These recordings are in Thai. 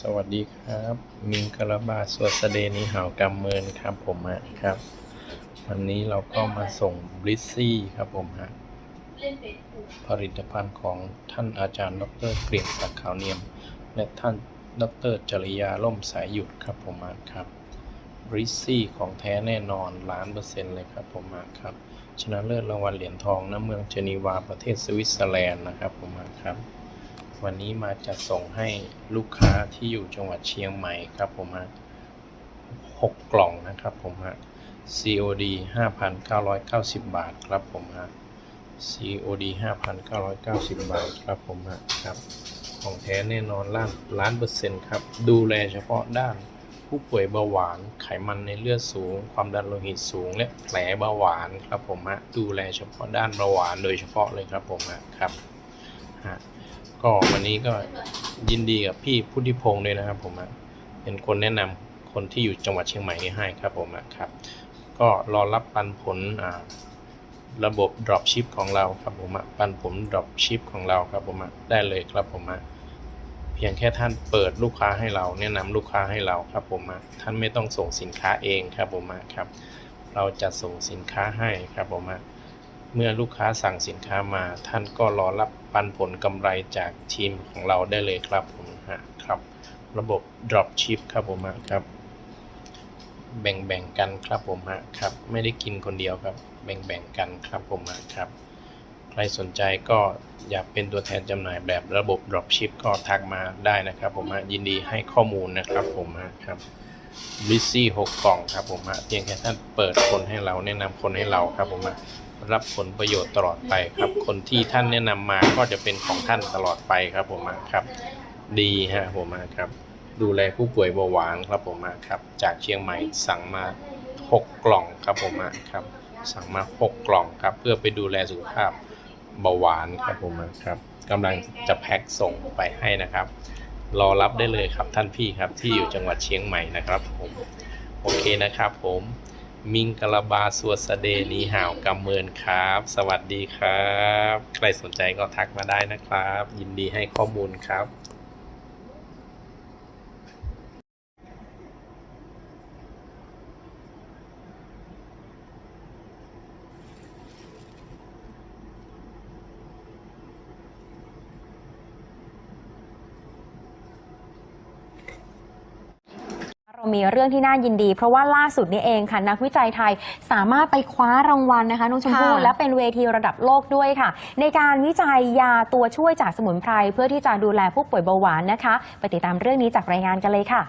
สวัสดีครับ มิงกะบาสวดสเดนีหาวกำเมินครับผมฮะครับ วันนี้เราก็มาส่งบลิซซี่ครับผมฮะผลิตภัณฑ์ของท่านอาจารย์ ดรเกรียงศักดิ์ขาวเนียม และท่านดรจริยาล่มสายหยุดครับผมฮะครับบลิซซี่ของแท้แน่นอนล้านเปอร์เซ็นต์เลยครับผมฮะครับชนะเลิศรางวัลเหรียญทองณเมืองเจนีวาประเทศสวิตเซอร์แลนด์นะครับผมฮะครับ วันนี้มาจะส่งให้ลูกค้าที่อยู่จังหวัดเชียงใหม่ครับผมฮะหกกล่องนะครับผมฮะ COD 5,990 บาทครับผมฮะ COD 5,990 บาทครับผมฮะครับ ของแท้แน่นอนล้านล้านเปอร์เซ็นต์ครับ ดูแลเฉพาะด้านผู้ป่วยเบาหวาน ไขมันในเลือดสูง ความดันโลหิตสูง และแผลเบาหวานครับผมฮะ ดูแลเฉพาะด้านเบาหวานโดยเฉพาะเลยครับผมฮะครับฮะ ก็วันนี้ก็ยินดีกับพี่พุทธิพงศ์ด้วยนะครับ ผมอะเป็นคนแนะนำคนที่อยู่จังหวัดเชียงใหม่นี้ให้ครับผมอะครับ ก็รอรับปันผลอ่าระบบ drop ship ของเราครับผมอะปันผล drop ship ของเราครับผมอะได้เลยครับผมอะเพียงแค่ท่านเปิดลูกค้าให้เราแนะนำลูกค้าให้เราครับผมอะท่านไม่ต้องส่งสินค้าเองครับผมอะครับ เราจะส่งสินค้าให้ครับผมอะ เมื่อลูกค้าสั่งสินค้ามา ท่านก็รอรับปันผลกำไรจากทีมของเราได้เลยครับผมฮะครับ ระบบ drop ship ครับผมฮะครับ แบ่งแบ่งๆกันครับผมฮะครับ ไม่ได้กินคนเดียวครับแบ่งแบ่งๆกันครับผมฮะครับใครสนใจก็อยากเป็นตัวแทนจำหน่ายแบบระบบ drop ship ก็ทักมาได้นะครับผมฮะยินดีให้ข้อมูลนะครับผมฮะครับลิซี่หกกล่องครับผมฮะเพียงแค่ท่านเปิดคนให้เราแนะนำคนให้เราครับผมฮะ รับผลประโยชน์ตลอดไปครับ คนที่ท่านแนะนำมาก็จะเป็นของท่านตลอดไปครับผมครับ ดีฮะผมครับ ดูแลผู้ป่วยเบาหวานครับผมครับ จากเชียงใหม่สั่งมาหกกล่องครับผมครับ สั่งมาหกกล่องครับ เพื่อไปดูแลสุขภาพเบาหวานครับผมครับกำลังจะแพ็คส่งไปให้นะครับ รอรับได้เลยครับท่านพี่ครับที่อยู่จังหวัดเชียงใหม่นะครับผมโอเคนะครับผม มิงกะลาบาสวดสเดนีห่าวกำเมินครับ สวัสดีครับ ใครสนใจก็ทักมาได้นะครับ ยินดีให้ข้อมูลครับ มีเรื่องที่น่ายินดี เพราะว่าล่าสุดนี้เองค่ะนักวิจัยไทยสามารถไปคว้ารางวัลนะคะน้องชมพู่ค่ะและเป็นเวทีระดับโลกด้วยค่ะ ในการวิจัยยาตัวช่วยจากสมุนไพรเพื่อที่จะดูแลผู้ป่วยเบาหวานนะคะ ไปติดตามเรื่องนี้จากรายงานกันเลยค่ะ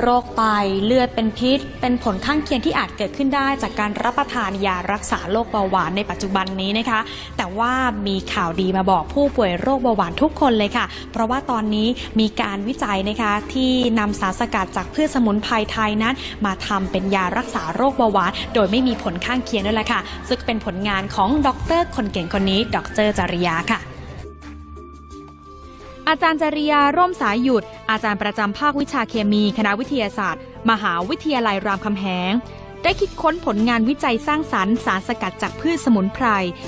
โรคไตเลือดเป็นพิษ เป็นผลข้างเคียงที่อาจเกิดขึ้นได้ จากการรับประทานยารักษาโรคเบาหวานในปัจจุบันนี้นะคะ แต่ว่ามีข่าวดีมาบอกผู้ป่วยโรคเบาหวานทุกคนเลยค่ะ เพราะว่าตอนนี้มีการวิจัยนะคะที่นำสารสกัดจากพืชสมุนไพรไทยนั้น มาทำเป็นยารักษาโรคเบาหวาน โดยไม่มีผลข้างเคียงด้วยแหละค่ะ ซึ่งเป็นผลงานของดรคนเก่งคนนี้ ดรจริยาค่ะ อาจารย์จริยาร่มสายหยุด อาจารย์ประจำภาควิชาเคมี คณะวิทยาศาสตร์ มหาวิทยาลัยรามคำแหง ได้คิดค้นผลงานวิจัยสร้างสรรค์สารสกัดจากพืชสมุนไพร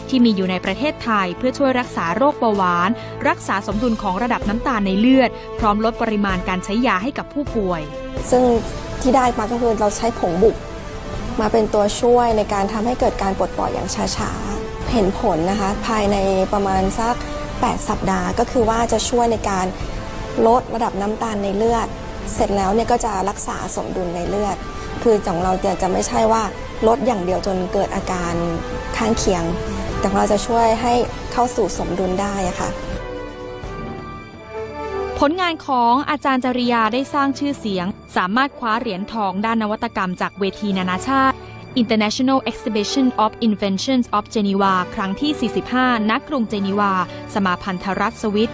ที่มีอยู่ในประเทศไทย เพื่อช่วยรักษาโรคเบาหวาน รักษาสมดุลของระดับน้ำตาลในเลือด พร้อมลดปริมาณการใช้ยาให้กับผู้ป่วย ซึ่งที่ได้มาก็คือเราใช้ผงบุก มาเป็นตัวช่วยในการทำให้เกิดการปลดปล่อยอย่างช้าๆเห็นผลนะคะภายในประมาณสัก 8 สัปดาห์ ก็คือว่าจะช่วยในการลดระดับน้ำตาลในเลือด เสร็จแล้วเนี่ยก็จะรักษาสมดุลในเลือด คือของเราจะจะไม่ใช่ว่าลดอย่างเดียวจนเกิดอาการข้างเคียง แต่เราจะช่วยให้เข้าสู่สมดุลได้ะค่ะผลงานของอาจารย์จริยาได้สร้างชื่อเสียง สามารถคว้าเหรียญทองด้านนวัตกรรมจากเวทีนานาชาติ International Exhibition of Inventions of Geneva ครั้งที่ 45 ณ กรุงเจนีวา สมาพันธรัฐสวิต